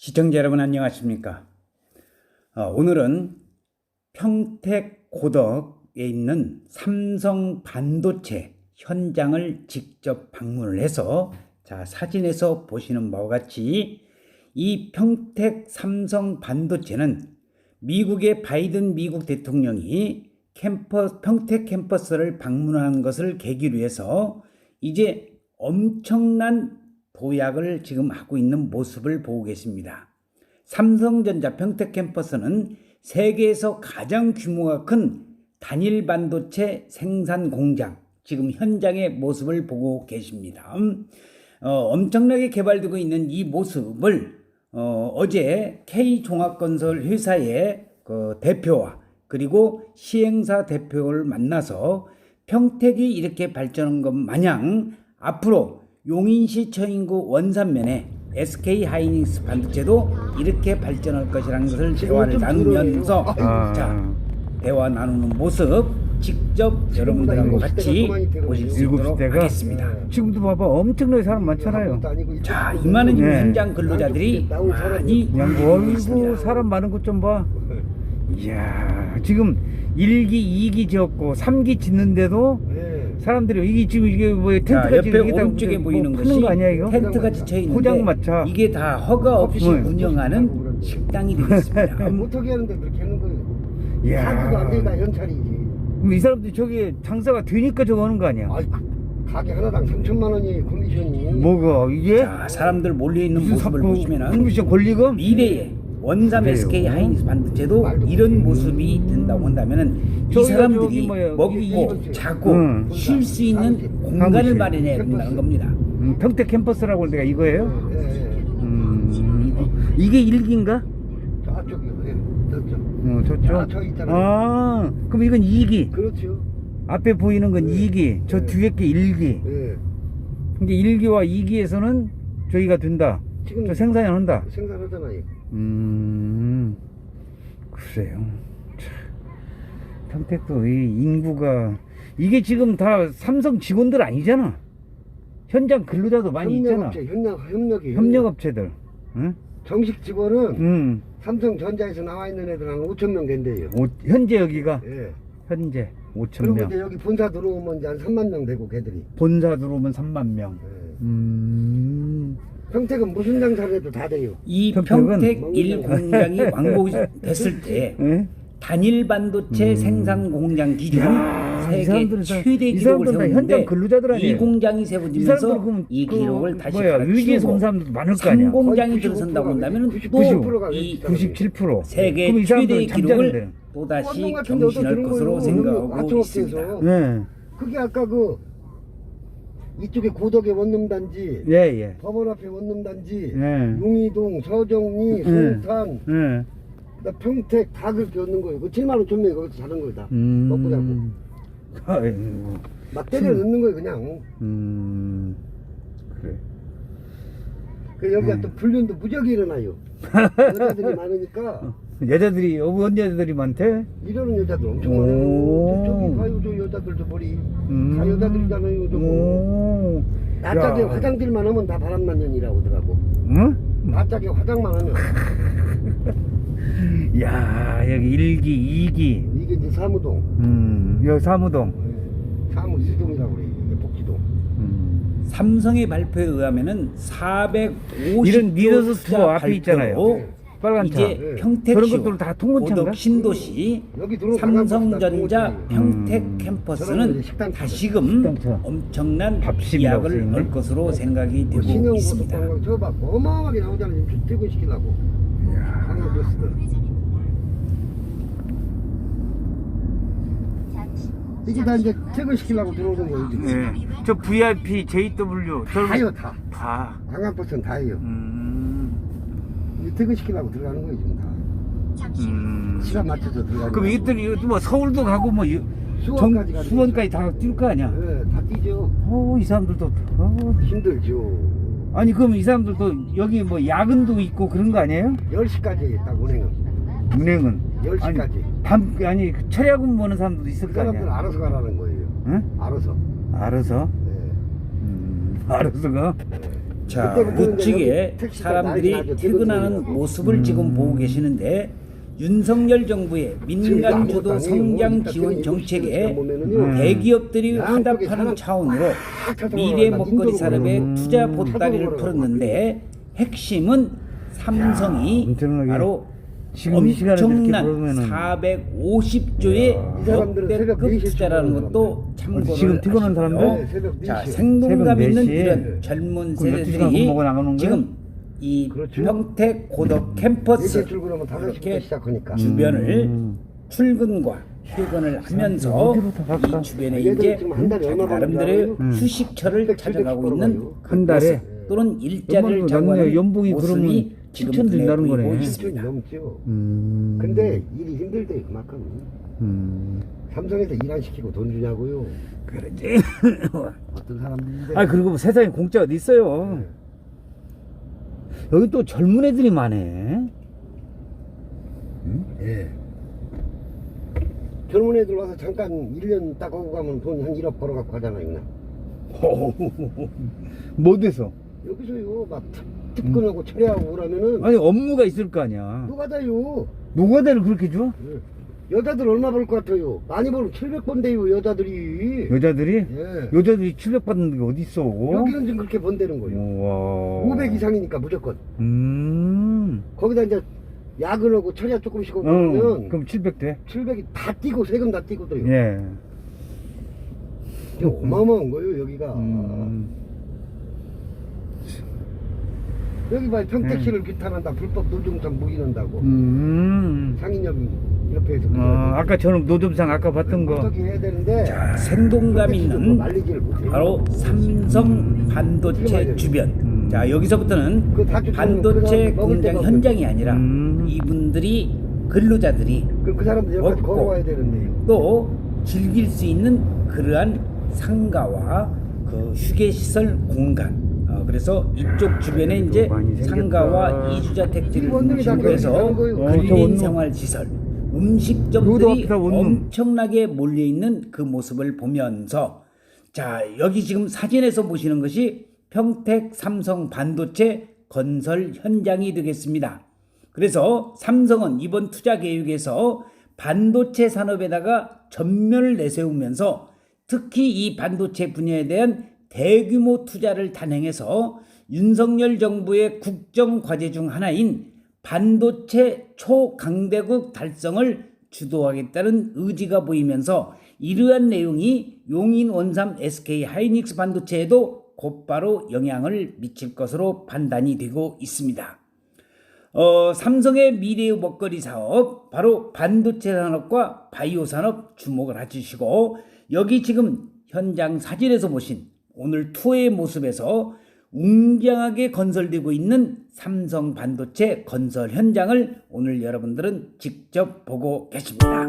시청자 여러분 안녕하십니까? 어, 오늘은 평택 고덕에 있는 삼성 반도체 현장을 직접 방문을 해서 자 사진에서 보시는 바와 같이 이 평택 삼성 반도체는 미국의 바이든 미국 대통령이 캠퍼스 평택 캠퍼스를 방문하는 것을 계기로 해서 이제 엄청난 도약을 지금 하고 있는 모습을 보고 계십니다. 삼성전자 평택 캠퍼스는 세계에서 가장 규모가 큰 단일 반도체 생산 공장 지금 현장의 모습을 보고 계십니다. 음, 어, 엄청나게 개발되고 있는 이 모습을 어, 어제 K 종합건설 회사의 그 대표와 그리고 시행사 대표를 만나서 평택이 이렇게 발전한 것 마냥 앞으로 용인시 처인구 원산면에 SK 하이닉스 반도체도 이렇게 발전할 것이라는 것을 대화를 나누면서 아. 자 대화 나누는 모습 직접 여러분들하고 같이 보실 수 일곱 있도록 시대가? 하겠습니다. 지금도 봐봐 엄청나게 사람 많잖아요. 자, 이 많은 지금 네. 현장 근로자들이 많이 있습니다. 사람 많은 것 좀 봐. 이야 지금 1기, 2기 지었고 3기 짓는데도 사람들이 이게 지금 이게 뭐 자, 텐트가 옆에 지금 이게 다 오른쪽에 뭐 보이는 푸는 것이 거 아니야 이거? 텐트가 지쳐 있는데 포장마차. 이게 다 허가 없이 네. 운영하는 식당이 되겠습니다. 어떻게 하는데 그렇게 하는 거예요? 이야. 사고도 안 되니까 현찰이지. 그럼 이 사람들이 저기 장사가 되니까 저거 하는 거 아니야? 아이, 가게 하나당 3천만 원이 코미션이. 뭐가 이게? 자, 사람들 몰려 있는 모습을 사- 보시면은 커미션 권리금? 미래에 그래요. SK 하이닉스 반도체도 이런 모습이 된다고 한다면은 이 사람들이 먹고 이게- 자고 응. 쉴수 있는 공간을 사무실. 마련해야 된다는 겁니다. 음, 평택 캠퍼스라고 할 때가 이거예요? 예, 예. 음, 어, 이게 일기인가? 저쪽이요. 예. 저쪽. 어, 저쪽. 아, 저 있잖아요. 아, 그럼 이건 2기. 그렇죠. 앞에 보이는 건 네. 2기. 저 네. 뒤에 게 1기. 예. 근데 1기와 2기에서는 저희가 된다. 지금 저 생산을 한다. 생산하잖아요. 음, 글쎄요. 참, 평택도 이 인구가 이게 지금 다 삼성 직원들 아니잖아. 현장 근로자도 많이 있잖아. 협력업체, 협력, 협력이. 협력업체들. 응? 정식 직원은 음. 삼성전자에서 나와 있는 애들 한 5천 명 된대요. 오, 현재 여기가 예. 현재 5천 그리고 명. 이제 여기 본사 들어오면 이제 한 3만 명 되고 걔들이. 본사 들어오면 3만 명. 예. 음. 평택은 무슨 장사를 해도 다 돼요. 이 평택은 평택 1 공장이 완공됐을 때 예? 단일 반도체 생산 공장 기준 야, 이 세계 사람들은 다- 최대 이 기록을 사람들은 다 세웠는데 현장 근로자들 아니에요? 이 공장이 이 사람들 세워지면서 그럼 이 그 기록을 다시 뭐야 위기에서 온 사람도 많을 거 아니야. 공장이 거의 들어선다고 95%가 한다면 99%가 또이 97%. 세계 그럼 이 사람들 최대 잠자는 기록을? 또다시 원동 같은 데도 경신할 들은 것으로 거예요. 생각하고. 있습니다. 네. 그게 아까 그 이쪽에 고덕의 원룸단지, 예, 예. 법원 앞에 원룸단지, 네. 용이동, 서정리, 네. 송탄, 예. 그다음 평택 다 그렇게 얻는 거예요. 그 7만 5천 명이 거기서 자는 거예요 다. 음. 먹고 자고. 아이고. 막 때려 넣는 거예요 그냥. 음. 그래. 그 여기가 음. 또 불륜도 무지하게 일어나요. 여자들이 많으니까 여자들이 어떤 여자들이 많대? 이러는 여자들 엄청 오. 많아요. 저기 저 여자들도 머리. 음. 다 여자들이잖아요 저거. 야. 화장들만 하면 다 바람난년이라고 하더라고. 응? 낯짝에 화장만 하면 야, 여기 1기, 2기. 이게 이제 사무동. 음, 여기 사무동. 사무 시동이라고 그래. 이게 복지동. 음. 삼성의 발표에 의하면은 450조 이런 리더스 스토어 앞에 있잖아요. 빨간 차. 이제 네. 평택 그런 것들 다 통근차인가? 고덕 신도시 여기 삼성전자 평택 음. 캠퍼스는 이제 식당 다시금 식당차. 엄청난 밥심이라고 비약을 써있네. 넣을 것으로 생각이 되고 신형 있습니다. 고속관광 저거 봐. 어마어마하게 나오잖아요. 지금 퇴근시키려고. 관광 버스들. 이게 다 이제 퇴근시키려고 들어오는 거예요. 지금. 네. 저 VIP, JW, 다요 다. 다. 관광 버스는 다예요. 음. 퇴근시키려고 들어가는 거예요 지금 다. 음. 시간 맞춰서 들어가는 그럼 거예요. 이것들이 뭐 서울도 가고 뭐 유- 수원까지 정- 가는 수원까지 다 뛸 거 아니야? 네, 다 뛰죠. 어, 이 사람들도 어. 힘들죠. 아니 그럼 이 사람들도 여기 뭐 야근도 있고 그런 거 아니에요? 10시까지 딱 운행은. 은행은 10시까지. 아니, 밤 아니 철야근 보는 사람들도 있을 그 거 사람들 아니야? 알아서 가라는 거예요. 응? 알아서. 알아서 네. 음, 알아서 가. 네. 자, 택시가 사람들이. 퇴근하는. 모습을 지금 보고 계시는데 윤석열 정부의 민간 주도 성장 지원 정책에 보면은요. 대기업들이 화답하는 사람 차원으로 미래 막 먹거리 산업에 음. 투자 보따리를 차도로 풀었는데 핵심은 삼성이 바로 엄청난 보면은 450조의 이 사람들은 새벽 역대급 4시에 투자라는 것도 참고를 지금 하시고요. 사람들? 네, 새벽 자 4시에. 생동감 새벽 있는 4시에 이런 젊은 그럼 12시간 세대들이 밥 먹고 나가는? 지금 이 그렇죠. 평택 고덕 캠퍼스 4시에 출근하면 5시부터 이렇게 시작하니까. 주변을 음. 출근과 퇴근을 하면서 어디부터 갈까? 이 주변에 얘들 이제 지금 한 달에 자기 얼마 나름대로의 음. 찾아가고 700 있는 한 달에? 모습 또는 일자리를 낫네요. 연봉이 모습이 그러면 지금 7천 눈에 된다는 보이고 거네. 있습니다. 넘죠. 음. 근데 일이 힘들대 그만큼. 음. 삼성에서 일안 시키고 돈 주냐고요. 그러지. 어떤 사람들인데. 아 그리고 뭐 세상에 공짜 어디 있어요? 여기 또 젊은 애들이 많네. 예. 젊은 애들 와서 잠깐 1년 딱 하고 가면 돈 한 1억 벌어갖고 가잖아요, 그냥. 뭐 돼서? 여기서요, 막 특- 특근하고 처리하고 그러면은, 아니 업무가 있을 거 아니야. 누가 다요? 노가다를 그렇게 줘? 여자들 얼마 벌 것 같아요? 많이 벌면 700번대요, 여자들이. 여자들이? 예. 여자들이 700 받는 게 어디 있어? 여기는 지금 그렇게 번대는 거예요. 우와. 500 이상이니까 무조건. 음. 거기다 이제 야근하고 처리야 조금씩 하고 어, 그러면 그럼 700 돼? 700이 다 띄고 세금 다 띄고도요. 예. 이거 어마어마한 거예요, 여기가. 음. 여기 봐, 평택시를 규탄한다, 불법 노점상 묵인한다고. 음. 상인역 옆에서. 어, 아까 저는 노점상 아까 봤던 거. 어떻게 해야 되는데. 자, 생동감 평택시도 있는. 바로 삼성 반도체 주변. 음. 자 여기서부터는 그다 반도체 그 먹을 공장 현장이 아니라 음. 이분들이 근로자들이 그, 그 사람들 여기까지. 걸어와야 되는데요. 또 즐길 수 있는 그러한 상가와 그 휴게 시설 공간. 어, 그래서 이쪽 주변에 이제. 상가와 이주자택지를 중심으로 해서 근린. 생활 시설, 음식점들이. 엄청나게 몰려 있는 그 모습을 보면서 자 여기 지금 사진에서 보시는 것이 평택 삼성 반도체 건설 현장이 되겠습니다. 그래서 삼성은 이번 투자 계획에서 반도체 산업에다가 전면을 내세우면서 특히 이 반도체 분야에 대한 대규모 투자를 단행해서 윤석열 정부의 국정 과제 중 하나인 반도체 초강대국 달성을 주도하겠다는 의지가 보이면서 이러한 내용이 용인 원삼 SK 하이닉스 반도체에도 곧바로 영향을 미칠 것으로 판단이 되고 있습니다. 어, 삼성의 미래의 먹거리 사업, 바로 반도체 산업과 바이오 산업 주목을 해주시고, 여기 지금 현장 사진에서 보신 오늘 투어의 모습에서 웅장하게 건설되고 있는 삼성 반도체 건설 현장을 오늘 여러분들은 직접 보고 계십니다.